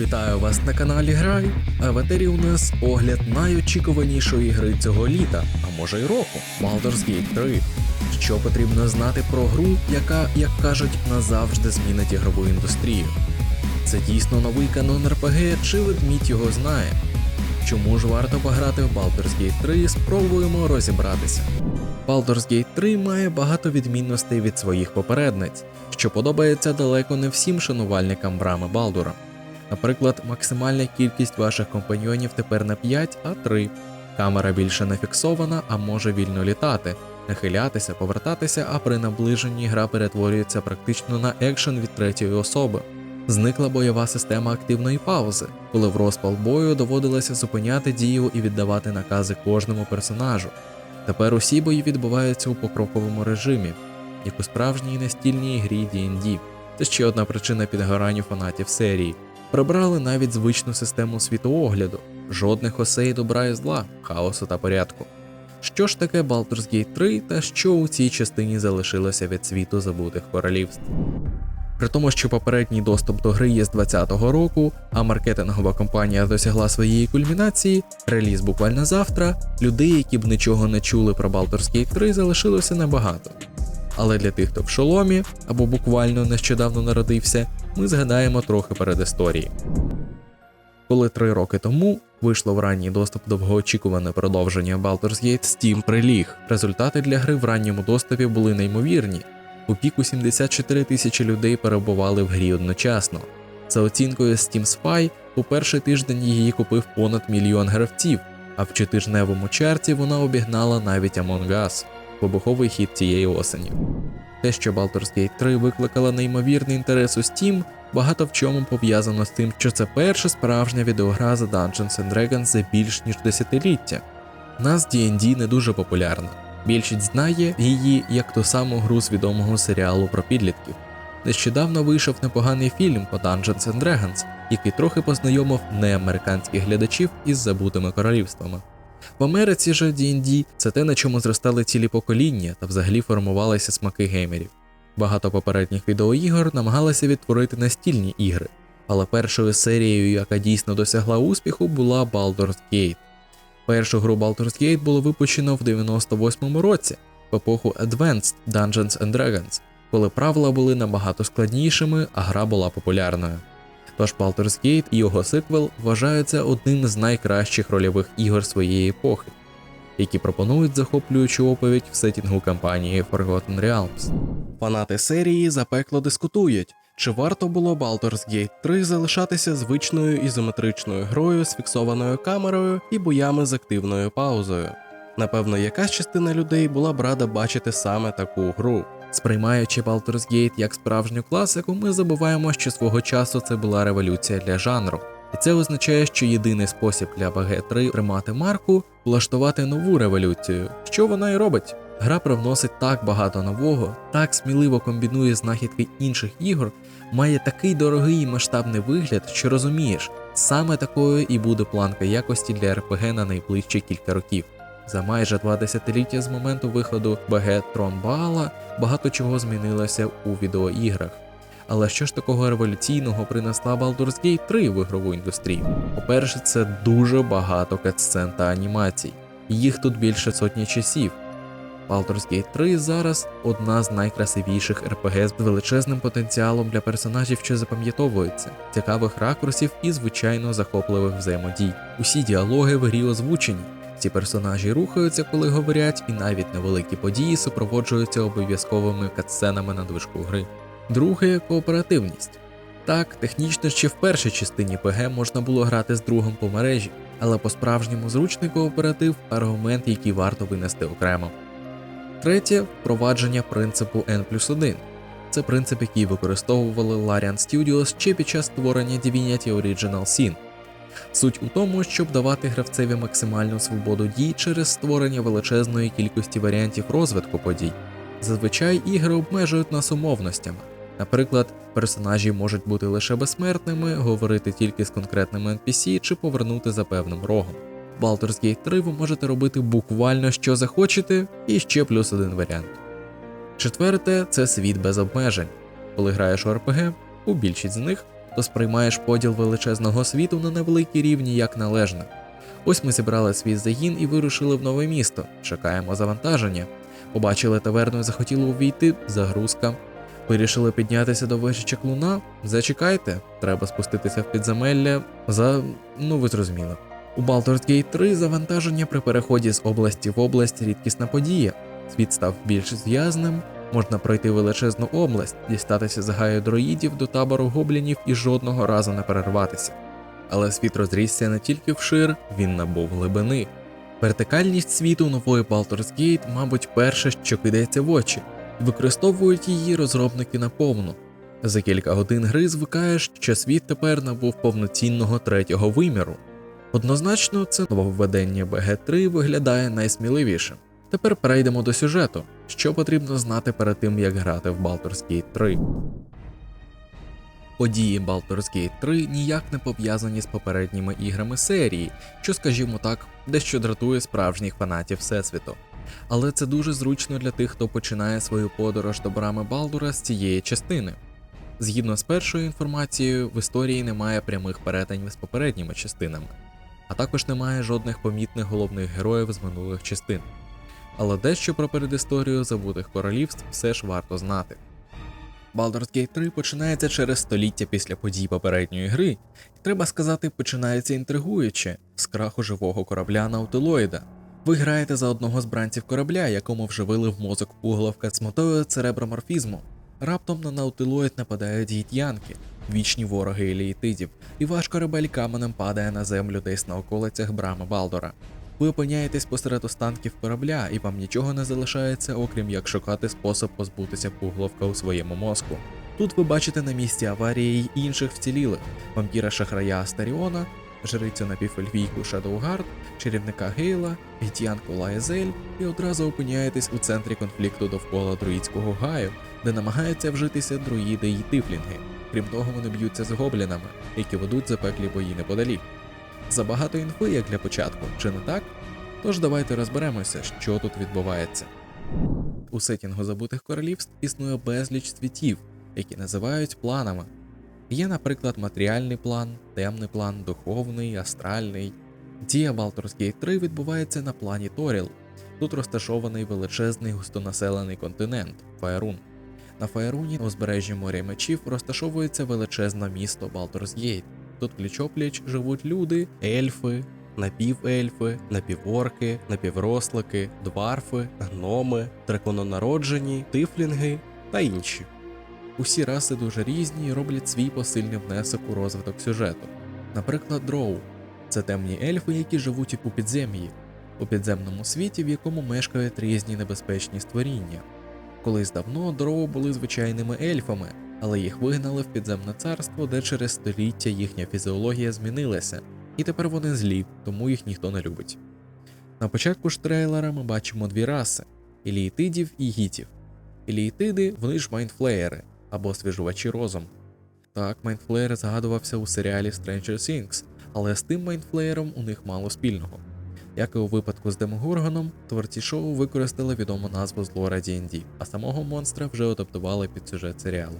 Вітаю вас на каналі Грай. А в етері у нас огляд найочікуванішої гри цього літа, а може й року Baldur's Gate 3. Що потрібно знати про гру, яка, як кажуть, назавжди змінить ігрову індустрію. Це дійсно новий канон РПГ, чи ведмідь його знає. Чому ж варто пограти в Baldur's Gate 3, спробуємо розібратися. Baldur's Gate 3 має багато відмінностей від своїх попередниць, що подобається далеко не всім шанувальникам брами Балдура. Наприклад, максимальна кількість ваших компаньйонів тепер не 5, а 3. Камера більше не фіксована, а може вільно літати, нахилятися, повертатися, а при наближенні гра перетворюється практично на екшен від третьої особи. Зникла бойова система активної паузи, коли в розпал бою доводилося зупиняти дію і віддавати накази кожному персонажу. Тепер усі бої відбуваються у покроковому режимі, як у справжній настільній грі D&D. Це ще одна причина підгоранню фанатів серії. Прибрали навіть звичну систему світоогляду, жодних осей добра і зла, хаосу та порядку. Що ж таке Baldur's Gate 3 та що у цій частині залишилося від світу забутих королівств? При тому, що попередній доступ до гри є з 2020 року, а маркетингова компанія досягла своєї кульмінації, реліз буквально завтра, людей, які б нічого не чули про Baldur's Gate 3, залишилося небагато. Але для тих, хто в шоломі або буквально нещодавно народився, ми згадаємо трохи передісторії. Коли три роки тому вийшло в ранній доступ довгоочікуване продовження Baldur's Gate, Steam приліг. Результати для гри в ранньому доступі були неймовірні. У піку 74 тисячі людей перебували в грі одночасно. За оцінкою Steam Spy, у перший тиждень її купив понад мільйон гравців, а в чотижневому чарті вона обігнала навіть Among Us, вибуховий хід цієї осені. Те, що Baldur's Gate 3 викликала неймовірний інтерес у Steam, багато в чому пов'язано з тим, що це перша справжня відеогра за Dungeons and Dragons за більш ніж десятиліття. У нас D&D не дуже популярна. Більшість знає її як ту саму гру з відомого серіалу про підлітків. Нещодавно вийшов непоганий фільм по Dungeons and Dragons, який трохи познайомив неамериканських глядачів із забутими королівствами. В Америці же D&D – це те, на чому зростали цілі покоління та взагалі формувалися смаки геймерів. Багато попередніх відеоігор намагалися відтворити настільні ігри, але першою серією, яка дійсно досягла успіху, була Baldur's Gate. Першу гру Baldur's Gate було випущено в 98-му році, в епоху Advanced Dungeons and Dragons, коли правила були набагато складнішими, а гра була популярною. Тож Baldur's Gate і його сиквел вважаються одним з найкращих рольових ігор своєї епохи, які пропонують захоплюючу оповідь в сетінгу кампанії Forgotten Realms. Фанати серії запекло дискутують, чи варто було Baldur's Gate 3 залишатися звичною ізометричною грою з фіксованою камерою і боями з активною паузою. Напевно, якась частина людей була б рада бачити саме таку гру. Сприймаючи Baldur's Gate як справжню класику, ми забуваємо, що свого часу це була революція для жанру. І це означає, що єдиний спосіб для BG3 тримати марку влаштувати нову революцію, що вона і робить. Гра привносить так багато нового, так сміливо комбінує знахідки інших ігор, має такий дорогий і масштабний вигляд, що розумієш, саме такою і буде планка якості для РПГ на найближчі кілька років. За майже два десятиліття з моменту виходу БГ Трон Баала багато чого змінилося у відеоіграх. Але що ж такого революційного принесла Baldur's Gate 3 в ігрову індустрію? По-перше, це дуже багато катсцен та анімацій. Їх тут більше сотні часів. Baldur's Gate 3 зараз одна з найкрасивіших РПГ з величезним потенціалом для персонажів, що запам'ятовуються, цікавих ракурсів і звичайно захопливих взаємодій. Усі діалоги в грі озвучені. Ці персонажі рухаються, коли говорять, і навіть невеликі події супроводжуються обов'язковими катсценами на движку гри. Друге кооперативність. Так, технічно ще в першій частині ПГ можна було грати з другом по мережі, але по-справжньому зручний кооператив аргумент, який варто винести окремо. Третє впровадження принципу N плюс 1. Це принцип, який використовували Larian Studios ще під час створення Divinity Original Sin. Суть у тому, щоб давати гравцеві максимальну свободу дій через створення величезної кількості варіантів розвитку подій. Зазвичай ігри обмежують нас умовностями. Наприклад, персонажі можуть бути лише безсмертними, говорити тільки з конкретними NPC чи повернути за певним рогом. В Baldur's Gate 3 ви можете робити буквально що захочете, і ще плюс один варіант. Четверте це світ без обмежень. Коли граєш у RPG, у більшість з них то сприймаєш поділ величезного світу на невеликі рівні як належне. Ось ми зібрали свій загін і вирушили в нове місто. Чекаємо завантаження. Побачили таверну і захотіли увійти. Загрузка. Вирішили піднятися до вежі чаклуна. Зачекайте, треба спуститися в підземелля за. ну ви зрозуміли. У Baldur's Gate 3 завантаження при переході з області в область рідкісна подія. Світ став більш зв'язним, можна пройти величезну область, дістатися з гаю дроїдів до табору гоблінів і жодного разу не перерватися. Але світ розрісся не тільки вшир, він набув глибини. Вертикальність світу нової Baldur's Gate, мабуть, перше, що кидається в очі, використовують її розробники наповну. За кілька годин гри звикаєш, що світ тепер набув повноцінного третього виміру. Однозначно, це нововведення BG3 виглядає найсміливішим. Тепер перейдемо до сюжету, що потрібно знати перед тим, як грати в Baldur's Gate 3. Події Baldur's Gate 3 ніяк не пов'язані з попередніми іграми серії, що, скажімо так, дещо дратує справжніх фанатів Всесвіту. Але це дуже зручно для тих, хто починає свою подорож до брами Балдура з цієї частини. Згідно з першою інформацією, в історії немає прямих перетинів з попередніми частинами, а також немає жодних помітних головних героїв з минулих частин. Але дещо про передісторію забутих королівств все ж варто знати. Baldur's Gate 3 починається через століття після подій попередньої гри, і треба сказати, починається інтригуюче з краху живого корабля Наутилоїда. Ви граєте за одного з бранців корабля, якому вживили в мозок пуголовка з метою цереброморфізму. Раптом на Наутилоїд нападають гітянки, вічні вороги еліїтидів, і ваш корабель каменем падає на землю десь на околицях брами Балдора. Ви опиняєтесь посеред останків корабля, і вам нічого не залишається, окрім як шукати спосіб позбутися пугловка у своєму мозку. Тут ви бачите на місці аварії й інших вцілілих вампіра шахрая Астаріона, жрицю напівельфійку Шадоугард, чарівника Гейла, гітянку Лаєзель і одразу опиняєтесь у центрі конфлікту довкола друїдського гаю, де намагаються вжитися друїди й тифлінги. Крім того, вони б'ються з гоблінами, які ведуть запеклі бої неподалік. Забагато інфи, як для початку, чи не так? Тож давайте розберемося, що тут відбувається. У сетінгу забутих королівств існує безліч світів, які називають планами. Є, наприклад, матеріальний план, темний план, духовний, астральний. Дія Baldur's Gate 3 відбувається на плані Торіл. Тут розташований величезний густонаселений континент Фаерун. На Фаеруні узбережжі моря мечів розташовується величезне місто Baldur's Gate. Тут пліч-опліч живуть люди, ельфи, напівельфи, напіворки, напіврослики, дварфи, гноми, дракононароджені, тифлінги та інші. Усі раси дуже різні і роблять свій посильний внесок у розвиток сюжету. Наприклад, дроу це темні ельфи, які живуть у підзем'ї, у підземному світі, в якому мешкають різні небезпечні створіння. Колись давно дроу були звичайними ельфами, але їх вигнали в підземне царство, де через століття їхня фізіологія змінилася, і тепер вони злі, тому їх ніхто не любить. На початку ж трейлера ми бачимо дві раси еліїтидів і гітів. Еліїтиди вони ж майнфлеєри або свіжувачі розум. Так, майнфлеєр згадувався у серіалі Stranger Things, але з тим майнфлеєром у них мало спільного. Як і у випадку з Демогоргоном, творці шоу використали відому назву з лора D&D, а самого монстра вже адаптували під сюжет серіалу.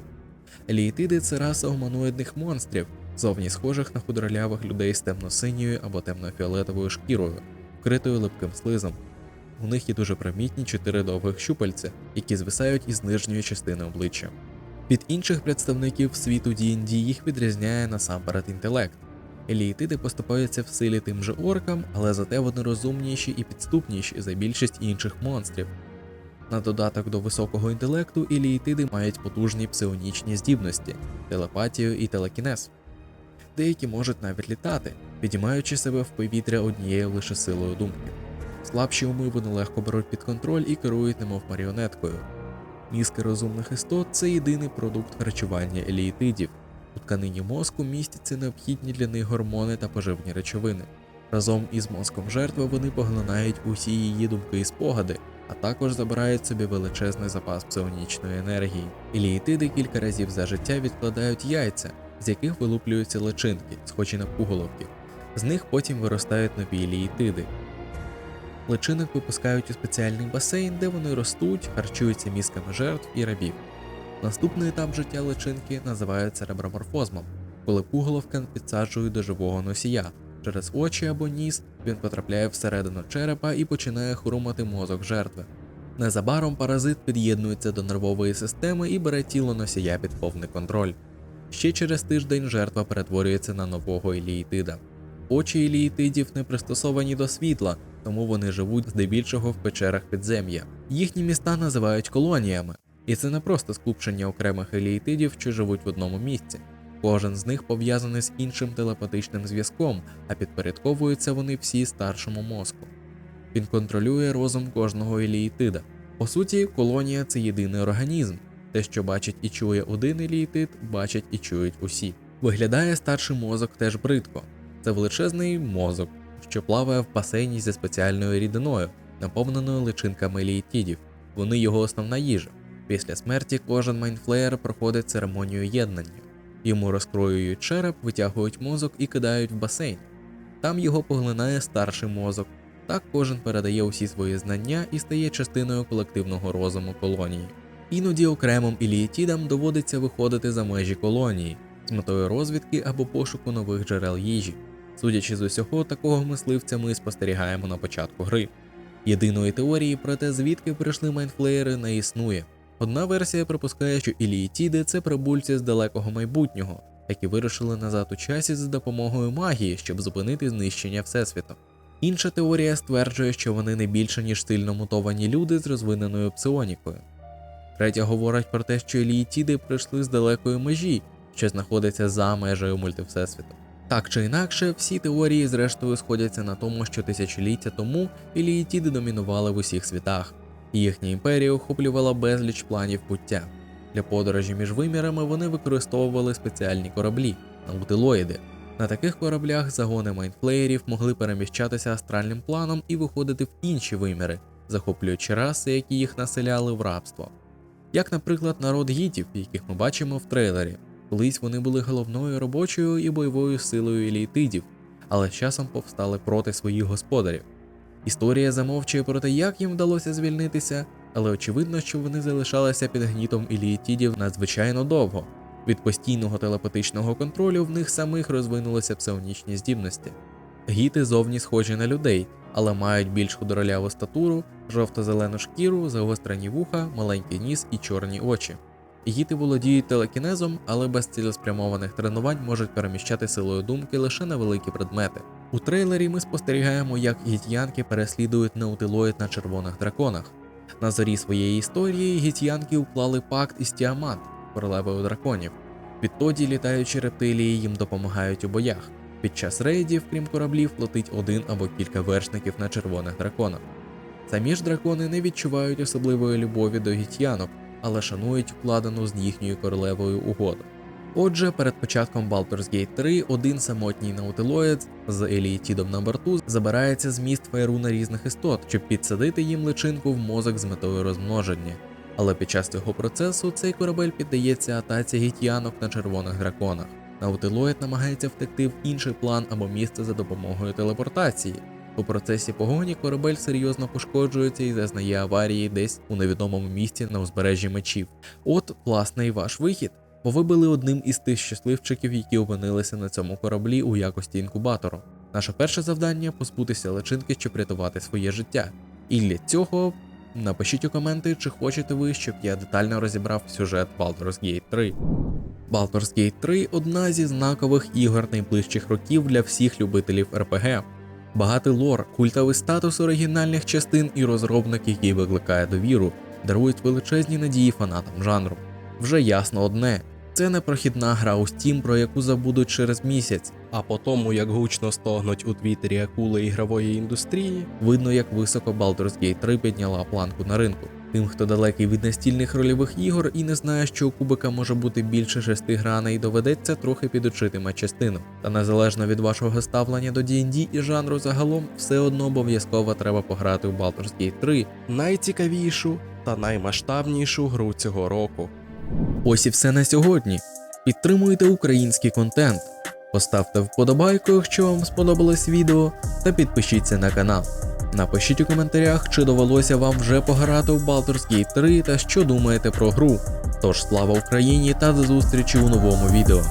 Еліїтиди це раса гуманоїдних монстрів, зовні схожих на худролявих людей з темно-синьою або темно-фіолетовою шкірою, вкритою липким слизом. У них є дуже примітні чотири довгих щупальця, які звисають із нижньої частини обличчя. Від інших представників світу D&D їх відрізняє насамперед інтелект. Еліїтиди поступаються в силі тим же оркам, але зате вони розумніші і підступніші за більшість інших монстрів. На додаток до високого інтелекту еліїтиди мають потужні псионічні здібності, телепатію і телекінез. Деякі можуть навіть літати, підіймаючи себе в повітря однією лише силою думки. Слабші уми вони легко беруть під контроль і керують немов маріонеткою. Мізки розумних істот це єдиний продукт харчування еліїтидів. У тканині мозку містяться необхідні для них гормони та поживні речовини. Разом із мозком жертви вони поглинають усі її думки і спогади, а також забирають собі величезний запас псионічної енергії. Еліїтиди кілька разів за життя відкладають яйця, з яких вилуплюються личинки, схожі на пуголовки. З них потім виростають нові еліїтиди. Личинок випускають у спеціальний басейн, де вони ростуть, харчуються мізками жертв і рабів. Наступний етап життя личинки називають цереброморфозмом. коли пуголовка підсаджують до живого носія. Через очі або ніс він потрапляє всередину черепа і починає хрумати мозок жертви. Незабаром паразит під'єднується до нервової системи і бере тіло носія під повний контроль. Ще через тиждень жертва перетворюється на нового еліїтида. Очі еліїтидів не пристосовані до світла, тому вони живуть здебільшого в печерах підзем'я. Їхні міста називають колоніями, і це не просто скупчення окремих еліїтидів, що живуть в одному місці. Кожен з них пов'язаний з іншим телепатичним зв'язком, а підпорядковуються вони всі старшому мозку. Він контролює розум кожного еліїтида. По суті, колонія це єдиний організм. Те, що бачить і чує один еліїтид, бачать і чують усі. Виглядає старший мозок теж бридко. Це величезний мозок, що плаває в басейні зі спеціальною рідиною, наповненою личинками еліїтидів. Вони його основна їжа. Після смерті кожен майнфлеєр проходить церемонію єднання. Йому розкроюють череп, витягують мозок і кидають в басейн. Там його поглинає старший мозок. Так кожен передає усі свої знання і стає частиною колективного розуму колонії. Іноді окремим ілієтідам доводиться виходити за межі колонії з метою розвідки або пошуку нових джерел їжі. Судячи з усього, такого мисливця ми спостерігаємо на початку гри. Єдиної теорії про те, звідки прийшли майнфлеєри, не існує. Одна версія припускає, що іліїтіди це прибульці з далекого майбутнього, які вирушили назад у часі за допомогою магії, щоб зупинити знищення Всесвіту. Інша теорія стверджує, що вони не більше ніж сильно мутовані люди з розвиненою псионікою. Третя говорить про те, що еліїтіди прийшли з далекої межі, що знаходиться за межею мультивсесвіту. Так чи інакше, всі теорії зрештою сходяться на тому, що тисячоліття тому еліїтіди домінували в усіх світах, їхня імперія охоплювала безліч планів пуття. Для подорожі між вимірами вони використовували спеціальні кораблі наутилоїди. На таких кораблях загони майнфлеєрів могли переміщатися астральним планом і виходити в інші виміри, захоплюючи раси, які їх населяли в рабство. Як, наприклад, народ гітів, яких ми бачимо в трейлері. Колись вони були головною робочою і бойовою силою елійтидів, але з часом повстали проти своїх господарів. Історія замовчує про те, як їм вдалося звільнитися, але очевидно, що вони залишалися під гнітом еліїтідів надзвичайно довго. Від постійного телепатичного контролю в них самих розвинулися псевнічні здібності. Гіти зовні схожі на людей, але мають більш худороляву статуру, жовто-зелену шкіру, загострені вуха, маленький ніс і чорні очі. Гіти володіють телекінезом, але без цілеспрямованих тренувань можуть переміщати силою думки лише на великі предмети. У трейлері ми спостерігаємо, як гітьянки переслідують неутилоїд на червоних драконах. На зорі своєї історії гітьянки уклали пакт із Тіамат, королевою драконів. Відтоді літаючі рептилії їм допомагають у боях. Під час рейдів, крім кораблів, летить один або кілька вершників на червоних драконах. Самі ж дракони не відчувають особливої любові до гітьянок, але шанують укладену з їхньою королевою угоду. Отже, перед початком Baldur's Gate 3 один самотній наутилоїд з еліїтідом на борту забирається з міст фейруна різних істот, щоб підсадити їм личинку в мозок з метою розмноження. Але під час цього процесу цей корабель піддається атаці гітьянок на червоних драконах. Наутилоїд намагається втекти в інший план або місце за допомогою телепортації. У процесі погоні корабель серйозно пошкоджується і зазнає аварії десь у невідомому місці на узбережжі мечів. От, власне, і ваш вихід. Бо були одним із тих щасливчиків, які опинилися на цьому кораблі у якості інкубатору. Наше перше завдання позбутися личинки, щоб рятувати своє життя. І для цього напишіть у коменти, чи хочете ви, щоб я детально розібрав сюжет Baldur's Gate 3. Baldur's Gate 3 одна зі знакових ігор найближчих років для всіх любителів РПГ. Багатий лор, культовий статус оригінальних частин і розробник, який викликає довіру, дарують величезні надії фанатам жанру. Вже ясно одне: це не прохідна гра у Steam, про яку забудуть через місяць. А по тому, як гучно стогнуть у твіттері акули ігрової індустрії, видно, як високо Baldur's Gate 3 підняла планку на ринку. Тим, хто далекий від настільних рольових ігор і не знає, що у кубика може бути більше шести граней, доведеться трохи підучити матчастину. Та незалежно від вашого ставлення до D&D і жанру загалом, все одно обов'язково треба пограти у Baldur's Gate 3, найцікавішу та наймасштабнішу гру цього року. Ось і все на сьогодні. Підтримуйте український контент. Поставте вподобайку, якщо вам сподобалось відео, та підпишіться на канал. Напишіть у коментарях, чи довелося вам вже пограти в Baldur's Gate 3 та що думаєте про гру. Тож слава Україні та до зустрічі у новому відео.